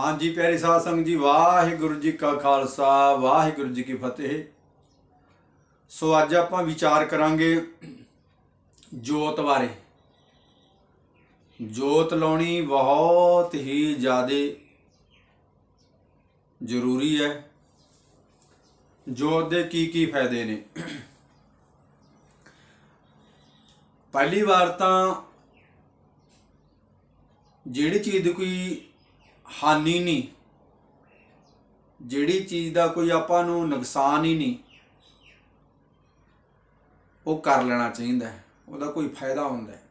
ਹਾਂਜੀ ਪਿਆਰੇ ਸਾਧ ਸੰਗਤ ਜੀ, ਵਾਹਿਗੁਰੂ ਜੀ ਕਾ ਖਾਲਸਾ, ਵਾਹਿਗੁਰੂ ਜੀ ਕੀ ਫਤਿਹ। ਸੋ ਅੱਜ ਆਪਾਂ ਵਿਚਾਰ ਕਰਾਂਗੇ ਜੋਤ ਬਾਰੇ। ਜੋਤ ਲਾਉਣੀ ਬਹੁਤ ਹੀ ਜ਼ਿਆਦਾ ਜ਼ਰੂਰੀ ਹੈ। ਜੋਤ ਦੇ ਕੀ ਕੀ ਫਾਇਦੇ ਨੇ? ਪਹਿਲੀ ਵਾਰ ਤਾਂ ਜਿਹੜੀ ਚੀਜ਼ ਦੀ ਕੋਈ ਹਾਨੀ ਨਹੀਂ। ਜਿਹੜੀ ਚੀਜ਼ ਦਾ ਕੋਈ ਆਪਾਂ ਨੂੰ ਨੁਕਸਾਨ ਹੀ ਨਹੀਂ, ਉਹ ਕਰ ਲੈਣਾ ਚਾਹੀਦਾ ਹੈ। ਉਹਦਾ ਕੋਈ ਫਾਇਦਾ ਹੁੰਦਾ ਹੈ।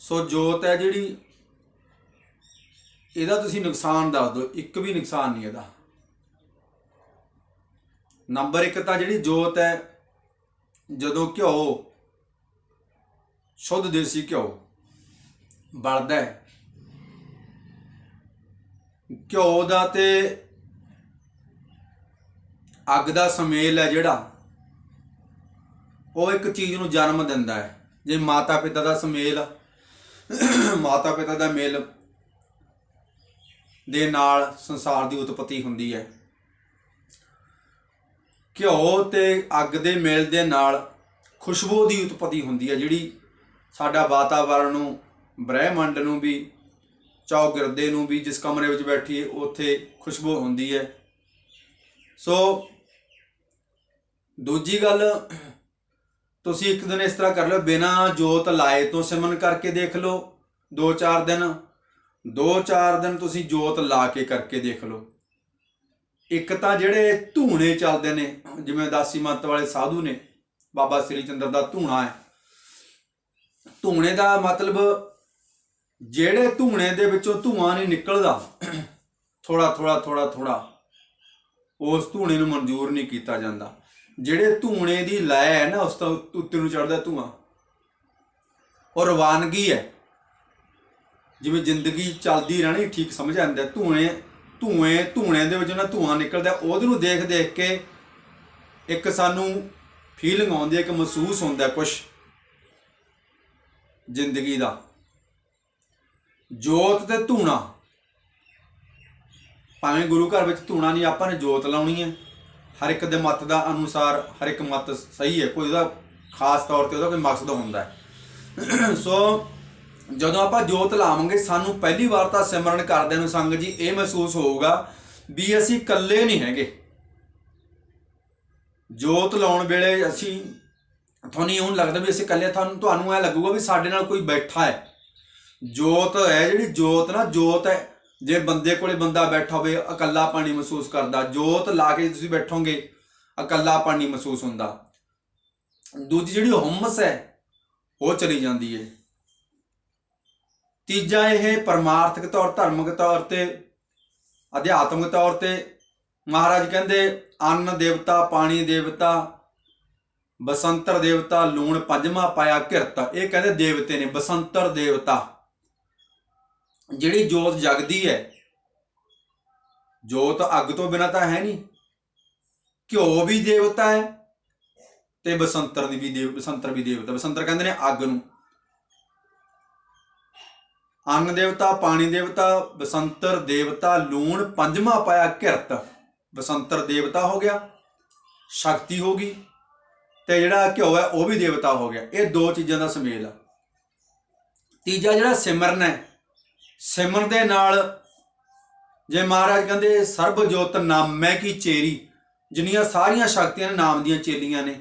ਸੋ ਜੋਤ ਹੈ ਜਿਹੜੀ, ਇਹਦਾ ਤੁਸੀਂ ਨੁਕਸਾਨ ਦੱਸ ਦਿਓ। ਇੱਕ ਵੀ ਨੁਕਸਾਨ ਨਹੀਂ ਇਹਦਾ। ਨੰਬਰ 1 ਤਾਂ ਜਿਹੜੀ ਜੋਤ ਹੈ, ਜਦੋਂ ਘਿਓ, ਸ਼ੁੱਧ ਦੇਸੀ ਘਿਓ ਬਲਦਾ ਹੈ ਘਿਓ ਦਾ ਤੇ ਅੱਗ ਦਾ ਸਮੇਲ ਹੈ ਜਿਹੜਾ, ਉਹ ਇੱਕ ਚੀਜ਼ ਨੂੰ ਜਨਮ ਦਿੰਦਾ ਹੈ। ਜੇ ਮਾਤਾ ਪਿਤਾ ਦਾ ਸਮੇਲ ਮਾਤਾ ਪਿਤਾ ਦਾ ਮੇਲ ਦੇ ਨਾਲ ਸੰਸਾਰ ਦੀ ਉਤਪਤੀ ਹੁੰਦੀ ਹੈ। ਘਿਓ ਤੇ ਅੱਗ ਦੇ ਮੇਲ ਦੇ ਨਾਲ ਖੁਸ਼ਬੂ ਦੀ ਉਤਪਤੀ ਹੁੰਦੀ ਹੈ, ਜਿਹੜੀ ਸਾਡਾ ਵਾਤਾਵਰਣ ਨੂੰ, ਬ੍ਰਹਿਮੰਡ ਨੂੰ ਵੀ ਚੌਗਿਰਦੇ ਨੂੰ ਵੀ ਜਿਸ ਕਮਰੇ ਵਿੱਚ ਬੈਠੀਏ, ਉੱਥੇ ਖੁਸ਼ਬੂ ਹੁੰਦੀ ਹੈ। ਸੋ ਦੂਜੀ ਗੱਲ, ਤੁਸੀਂ ਇੱਕ ਦਿਨ ਇਸ ਤਰ੍ਹਾਂ ਕਰ ਲਓ, ਬਿਨਾ ਜੋਤ ਲਾਏ ਤੋਂ ਸਿਮਨ ਕਰਕੇ ਦੇਖ ਲਓ। 2-4 ਦਿਨ 2-4 ਦਿਨ ਤੁਸੀਂ ਜੋਤ ਲਾ ਕੇ ਕਰਕੇ ਦੇਖ ਲਓ। ਇੱਕ ਤਾਂ ਜਿਹੜੇ ਧੂਣੇ ਚੱਲਦੇ ਨੇ, ਜਿਵੇਂ ਦਾਸੀ ਮੱਤ ਵਾਲੇ ਸਾਧੂ ਨੇ, ਬਾਬਾ ਸ੍ਰੀ ਚੰਦਰ ਦਾ ਧੂਣਾ ਹੈ। ਧੂਣੇ ਦਾ ਮਤਲਬ ਜਿਹੜੇ ਧੂਣੇ ਦੇ ਵਿੱਚੋਂ ਧੂਆਂ ਨਹੀਂ ਨਿਕਲਦਾ ਥੋੜਾ ਥੋੜਾ ਥੋੜਾ ਥੋੜਾ ਉਸ ਧੂਣੇ ਨੂੰ ਮਨਜ਼ੂਰ ਨਹੀਂ ਕੀਤਾ ਜਾਂਦਾ। ਜਿਹੜੇ ਧੂਣੇ ਦੀ ਲੈ ਹੈ ਨਾ, ਉਸ ਤੋਂ ਉੱਤੇ ਨੂੰ ਚੜਦਾ ਧੂਆਂ। ਉਹ ਰਵਾਨਗੀ ਹੈ। ਜਿਵੇਂ ਜ਼ਿੰਦਗੀ ਚੱਲਦੀ ਰਹਿਣੀ, ਠੀਕ ਸਮਝ ਆਉਂਦਾ। ਧੂਏ ਧੂਏ, ਧੂਣੇ ਦੇ ਵਿੱਚੋਂ ਨਾ ਧੂਆਂ ਨਿਕਲਦਾ। ਉਹਦੇ ਨੂੰ ਦੇਖ ਦੇਖ ਕੇ ਇੱਕ ਸਾਨੂੰ ਫੀਲਿੰਗ ਆਉਂਦੀ ਹੈ ਕਿ ਮਹਿਸੂਸ ਹੁੰਦਾ ਕੁਝ ਜ਼ਿੰਦਗੀ ਦਾ। ਜੋਤ ਤੇ ਧੂਣਾ। ਭਾਵੇਂ ਗੁਰੂ ਘਰ ਵਿੱਚ ਧੂਣਾ ਨਹੀਂ, ਆਪਾਂ ਨੇ ਜੋਤ ਲਾਉਣੀ ਹੈ। ਹਰ ਇੱਕ ਦੇ ਮਤ ਦਾ ਅਨੁਸਾਰ ਹਰ ਇੱਕ ਮਤ ਸਹੀ ਹੈ। ਕੋਈ ਉਹਦਾ ਖਾਸ ਤੌਰ ਤੇ ਉਹਦਾ ਕੋਈ ਮਕਸਦ ਹੁੰਦਾ ਹੈ। ਸੋ ਜਦੋਂ ਆਪਾਂ ਜੋਤ ਲਾਵਾਂਗੇ, ਸਾਨੂੰ ਪਹਿਲੀ ਵਾਰ ਤਾਂ ਸਿਮਰਨ ਕਰਦੇ ਨੂੰ ਸੰਗਤ ਜੀ ਇਹ ਮਹਿਸੂਸ ਹੋਊਗਾ ਵੀ ਅਸੀਂ ਇਕੱਲੇ ਨਹੀਂ ਹੈਗੇ। ਜੋਤ ਲਾਉਣ ਵੇਲੇ ਅਸੀਂ, ਤੁਹਾਨੂੰ ਇਉਂ ਲੱਗਦਾ ਵੀ ਅਸੀਂ ਇਕੱਲੇ ਤੁਹਾਨੂੰ ਤੁਹਾਨੂੰ ਐ ਲੱਗੂਗਾ ਵੀ ਸਾਡੇ ਨਾਲ ਕੋਈ ਬੈਠਾ ਹੈ। ਜੋਤ ਹੈ ਜਿਹੜੀ ਜੋਤ ਨਾ, ਜੋਤ ਹੈ। ਜੇ ਬੰਦੇ ਕੋਲੇ ਬੰਦਾ ਬੈਠਾ ਹੋਵੇ, ਇਕੱਲਾ ਪਾਣੀ ਮਹਿਸੂਸ ਕਰਦਾ। ਜੋਤ ਲਾ ਕੇ ਤੁਸੀਂ ਬੈਠੋਗੇ, ਇਕੱਲਾ ਪਾਣੀ ਮਹਿਸੂਸ ਹੁੰਦਾ। ਦੂਜੀ ਜਿਹੜੀ ਹਮਸ ਹੈ, ਉਹ ਚਲੀ ਜਾਂਦੀ ਹੈ ਤੀਜਾ ਇਹ ਪਰਮਾਰਥਕ ਤੌਰ, ਧਾਰਮਿਕ ਤੌਰ ਤੇ, ਅਧਿਆਤਮਿਕ ਤੌਰ ਤੇ, ਮਹਾਰਾਜ ਕਹਿੰਦੇ, ਅੰਨ ਦੇਵਤਾ, ਪਾਣੀ ਦੇਵਤਾ, ਬਸੰਤਰ ਦੇਵਤਾ, ਲੂਣ ਪੰਜਵਾਂ ਪਾਇਆ ਕਿਰਤ। ਇਹ ਕਹਿੰਦੇ ਦੇਵਤੇ ਨੇ, ਬਸੰਤਰ ਦੇਵਤਾ। ਜਿਹੜੀ ਜੋਤ ਜਗਦੀ ਹੈ, ਜੋਤ ਅੱਗ ਤੋਂ ਬਿਨਾ ਤਾਂ ਹੈ ਨਹੀਂ। ਘਿਓ ਵੀ ਦੇਵਤਾ ਹੈ ਤੇ ਬਸੰਤਰ ਦੀ ਵੀ ਦੇਵ, ਬਸੰਤਰ ਵੀ ਦੇਵਤਾ। ਬਸੰਤਰ ਕਹਿੰਦੇ ਨੇ ਅੱਗ ਨੂੰ। ਅੰਨ ਦੇਵਤਾ, ਪਾਣੀ ਦੇਵਤਾ, ਬਸੰਤਰ ਦੇਵਤਾ, ਲੂਣ, ਪੰਜਵਾਂ ਪਾਇਆ ਕਿਰਤ। ਬਸੰਤਰ ਦੇਵਤਾ ਹੋ ਗਿਆ, ਸ਼ਕਤੀ ਹੋ ਗਈ ਤੇ ਜਿਹੜਾ ਘਿਓ ਹੈ ਉਹ ਵੀ ਦੇਵਤਾ ਹੋ ਗਿਆ। ਇਹ ਦੋ ਚੀਜ਼ਾਂ ਦਾ ਸੁਮੇਲ ਆ। ਤੀਜਾ ਜਿਹੜਾ ਸਿਮਰਨ ਹੈ ਸਿਮਰਨ ਦੇ ਨਾਲ ਜੇ ਮਹਾਰਾਜ ਕਹਿੰਦੇ ਸਰਬ ਜੋਤ ਨਾਮੈ ਕੀ ਚੇਰੀ? ਜਿੰਨੀਆਂ ਸਾਰੀਆਂ ਸ਼ਕਤੀਆਂ ਨੇ ਨਾਮ ਦੀਆਂ ਚੇਲੀਆਂ ਨੇ,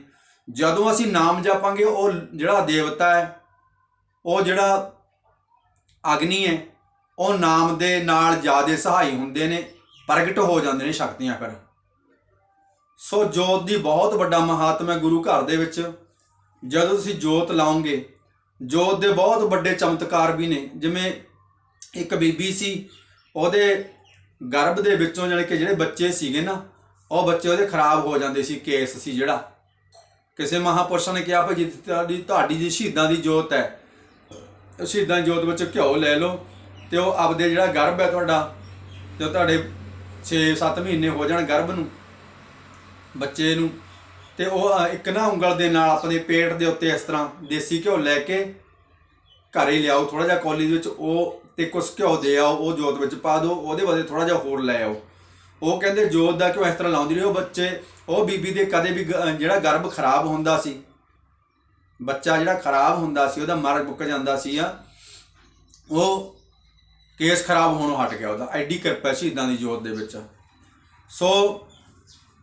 ਜਦੋਂ ਅਸੀਂ ਨਾਮ ਜਪਾਂਗੇ, ਉਹ ਜਿਹੜਾ ਦੇਵਤਾ ਹੈ, ਉਹ ਜਿਹੜਾ ਅਗਨੀ ਹੈ, ਉਹ ਨਾਮ ਦੇ ਨਾਲ ਜਿਆਦੇ ਸਹਾਈ ਹੁੰਦੇ ਨੇ, ਪ੍ਰਗਟ ਹੋ ਜਾਂਦੇ ਨੇ ਸ਼ਕਤੀਆਂ ਕਰ ਸੋ ਜੋਤ ਦੀ ਬਹੁਤ ਵੱਡਾ ਮਹਾਤਮਾ ਗੁਰੂ ਘਰ ਦੇ ਵਿੱਚ, ਜਦੋਂ ਤੁਸੀਂ ਜੋਤ ਲਾਓਗੇ, ਜੋਤ ਦੇ ਬਹੁਤ ਵੱਡੇ ਚਮਤਕਾਰ ਵੀ ਨੇ, ਜਿਵੇਂ ਇੱਕ ਬੀਬੀ ਸੀ, ਉਹਦੇ ਗਰਭ ਦੇ ਵਿੱਚੋਂ ਜਾਣੀ ਕਿ ਜਿਹੜੇ ਬੱਚੇ ਸੀਗੇ ਨਾ, ਉਹ ਬੱਚੇ ਉਹਦੇ ਖਰਾਬ ਹੋ ਜਾਂਦੇ ਸੀ, ਕੇਸ ਸੀ ਜਿਹੜਾ। ਕਿਸੇ ਮਹਾਪੁਰਸ਼ਾਂ ਨੇ ਕਿਹਾ, ਭਾਈ ਜੀ, ਤੁਹਾਡੀ ਤੁਹਾਡੀ ਜੀ ਸ਼ਹੀਦਾਂ ਦੀ ਜੋਤ ਹੈ। ਸ਼ਹੀਦਾਂ ਦੀ ਜੋਤ ਵਿੱਚ ਘਿਓ ਲੈ ਲਓ ਤੇ ਉਹ ਆਪਦੇ ਜਿਹੜਾ ਗਰਭ ਹੈ ਤੁਹਾਡਾ, ਤੇ ਉਹ ਤੁਹਾਡੇ 6-7 ਮਹੀਨੇ ਹੋ ਜਾਣ ਗਰਭ ਨੂੰ, ਬੱਚੇ ਨੂੰ। ਤੇ ਉਹ ਇੱਕ ਨਾ ਉਂਗਲ ਦੇ ਨਾਲ ਆਪਣੇ ਪੇਟ ਦੇ ਉੱਤੇ ਇਸ ਤਰ੍ਹਾਂ ਦੇਸੀ ਘਿਓ ਲੈ ਕੇ ਘਰੇ ਲਿਆਓ ਥੋੜਾ ਜਿਹਾ ਕੌਲੀ ਦੇ ਵਿੱਚ, ਉਹ ਤੇ ਕੁਛ ਘਿਓ ਦੇ ਆਓ, ਉਹ ਜੋਤ ਵਿੱਚ ਪਾ ਦਿਓ, ਉਹਦੇ ਬਦਲੇ ਥੋੜਾ ਜਿਹਾ ਹੋਰ ਲੈ ਆਓ। ਉਹ ਕਹਿੰਦੇ ਜੋਤ ਦਾ ਘਿਓ ਇਸ ਤਰ੍ਹਾਂ ਲਾਉਂਦੀ ਰਹੀ, ਉਹ ਬੱਚੇ, ਉਹ ਬੀਬੀ ਦੇ ਕਦੇ ਵੀ ਗ- ਜਿਹੜਾ ਗਰਭ ਖਰਾਬ ਹੁੰਦਾ ਸੀ, ਬੱਚਾ ਜਿਹੜਾ ਖਰਾਬ ਹੁੰਦਾ ਸੀ, ਉਹਦਾ ਮਰ ਮੁੱਕ ਜਾਂਦਾ ਸੀ ਆ ਉਹ ਕੇਸ ਖਰਾਬ ਹੋਣੋਂ ਹਟ ਗਿਆ ਉਹਦਾ। ਐਡੀ ਕਿਰਪਾ ਸ਼ਹੀਦਾਂ ਦੀ ਜੋਤ ਦੇ ਵਿੱਚ। ਸੋ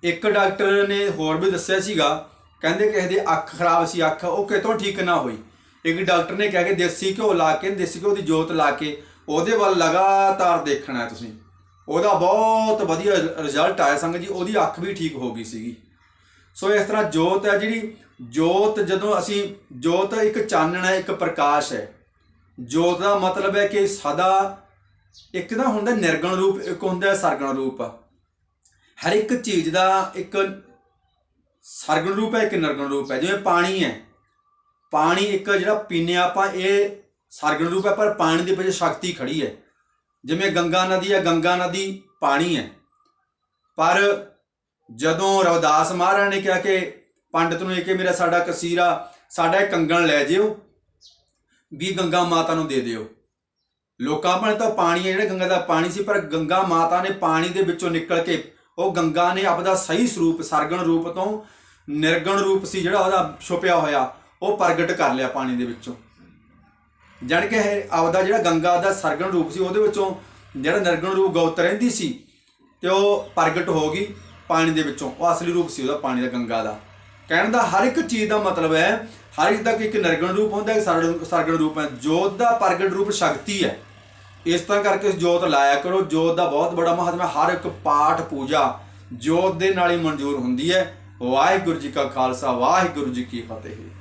ਇੱਕ ਡਾਕਟਰ ਨੇ ਹੋਰ ਵੀ ਦੱਸਿਆ ਸੀਗਾ, ਕਹਿੰਦੇ ਕਿਸੇ ਦੀ ਅੱਖ ਖਰਾਬ ਸੀ, ਅੱਖ ਉਹ ਕਿਤੋਂ ਠੀਕ ਨਾ ਹੋਈ। ਇੱਕ ਡਾਕਟਰ ਨੇ ਕਿਹਾ ਕਿ ਦੇਸੀ ਘਿਓ ਲਾ ਕੇ, ਦੇਸੀ ਘਿਓ ਦੀ ਜੋਤ ਲਾ ਕੇ ਉਹਦੇ ਵੱਲ ਲਗਾਤਾਰ ਦੇਖਣਾ ਹੈ ਤੁਸੀਂ। ਉਹਦਾ ਬਹੁਤ ਵਧੀਆ ਰਿਜ਼ਲਟ ਆਇਆ ਸੰਗਤ ਜੀ, ਉਹਦੀ ਅੱਖ ਵੀ ਠੀਕ ਹੋ ਗਈ ਸੀਗੀ। ਸੋ ਇਸ ਤਰ੍ਹਾਂ ਜੋਤ ਹੈ ਜਿਹੜੀ, ਜੋਤ ਜਦੋਂ ਅਸੀਂ, ਜੋਤ ਇੱਕ ਚਾਨਣ ਹੈ, ਇੱਕ ਪ੍ਰਕਾਸ਼ ਹੈ। ਜੋਤ ਦਾ ਮਤਲਬ ਹੈ ਕਿ ਸਦਾ ਇੱਕ ਨਾ ਹੁੰਦਾ ਨਿਰਗਣ ਰੂਪ, ਇੱਕ ਹੁੰਦਾ ਸਰਗਣ ਰੂਪ। ਹਰ ਇੱਕ ਚੀਜ਼ ਦਾ ਇੱਕ ਸਰਗਣ ਰੂਪ ਹੈ, ਇੱਕ ਨਿਰਗਣ ਰੂਪ ਹੈ। ਜਿਵੇਂ ਪਾਣੀ ਹੈ ਪਾਣੀ ਇੱਕ ਜਿਹੜਾ ਪੀਨੇ ਆਪਾਂ, ਇਹ ਸਰਗਣ ਰੂਪ ਹੈ, ਪਰ ਪਾਣੀ ਦੇ ਵਿੱਚ ਸ਼ਕਤੀ ਖੜੀ ਹੈ। ਜਿਵੇਂ ਗੰਗਾ ਨਦੀ ਹੈ, ਗੰਗਾ ਨਦੀ ਪਾਣੀ ਹੈ। ਪਰ ਜਦੋਂ ਰਵਿਦਾਸ ਮਹਾਰਾਜ ਨੇ ਕਿਹਾ ਕਿ ਪੰਡਤ ਨੂੰ ਇਹ ਕਿ ਮੇਰਾ ਸਾਡਾ ਕਸੀਰਾ, ਸਾਡਾ ਇਹ ਕੰਗਣ ਲੈ ਜਿਓ, ਵੀ ਗੰਗਾ ਮਾਤਾ ਨੂੰ ਦੇ ਦਿਓ। ਲੋਕਾਂ ਆਪਣੇ ਤਾਂ ਪਾਣੀ ਹੈ, ਜਿਹੜਾ ਗੰਗਾ ਦਾ ਪਾਣੀ ਸੀ, ਪਰ ਗੰਗਾ ਮਾਤਾ ਨੇ ਪਾਣੀ ਦੇ ਵਿੱਚੋਂ ਨਿਕਲ ਕੇ ਉਹ ਗੰਗਾ ਨੇ ਆਪਦਾ ਸਹੀ ਸਰੂਪ, ਸਰਗਣ ਰੂਪ ਤੋਂ ਨਿਰਗਣ ਰੂਪ ਸੀ, ਜਿਹੜਾ ਉਹਦਾ ਛੁਪਿਆ ਹੋਇਆ। ਉਹ ਪ੍ਰਗਟ ਕਰ ਲਿਆ ਪਾਣੀ ਦੇ ਵਿੱਚੋਂ। ਜਣ ਕੇ ਇਹ ਆਪਦਾ ਜਿਹੜਾ ਗੰਗਾ ਦਾ ਸਰਗਣ ਰੂਪ ਸੀ, ਉਹਦੇ ਵਿੱਚੋਂ ਜਿਹੜਾ ਨਿਰਗਣ ਰੂਪ ਗੌਤ ਰਹਿੰਦੀ ਸੀ, ਤੇ ਉਹ ਪ੍ਰਗਟ ਹੋ ਗਈ ਪਾਣੀ ਦੇ ਵਿੱਚੋਂ। ਉਹ ਅਸਲੀ ਰੂਪ ਸੀ ਉਹਦਾ, ਪਾਣੀ ਦਾ, ਗੰਗਾ ਦਾ। ਕਹਿਣ ਦਾ ਹਰ ਇੱਕ ਚੀਜ਼ ਦਾ ਮਤਲਬ ਹੈ, ਹਰ ਇੱਕ ਦਾ ਇੱਕ ਨਿਰਗਣ ਰੂਪ ਹੁੰਦਾ ਹੈ ਸਰਗਣ ਸਰਗਣ ਰੂਪ ਹੈ। ਜੋਤ ਦਾ ਪ੍ਰਗਟ ਰੂਪ ਸ਼ਕਤੀ ਹੈ। ਇਸ ਤਰ੍ਹਾਂ ਕਰਕੇ ਜੋਤ ਲਾਇਆ ਕਰੋ। ਜੋਤ ਦਾ ਬਹੁਤ ਬੜਾ ਮਹੱਤਵ ਹੈ। ਹਰ ਇੱਕ ਪਾਠ ਪੂਜਾ ਜੋਤ ਦੇ ਨਾਲ ਹੀ ਮਨਜ਼ੂਰ ਹੁੰਦੀ ਹੈ। ਵਾਹਿਗੁਰੂ ਜੀ ਕਾ ਖਾਲਸਾ, ਵਾਹਿਗੁਰੂ ਜੀ ਕੀ ਫਤਿਹ।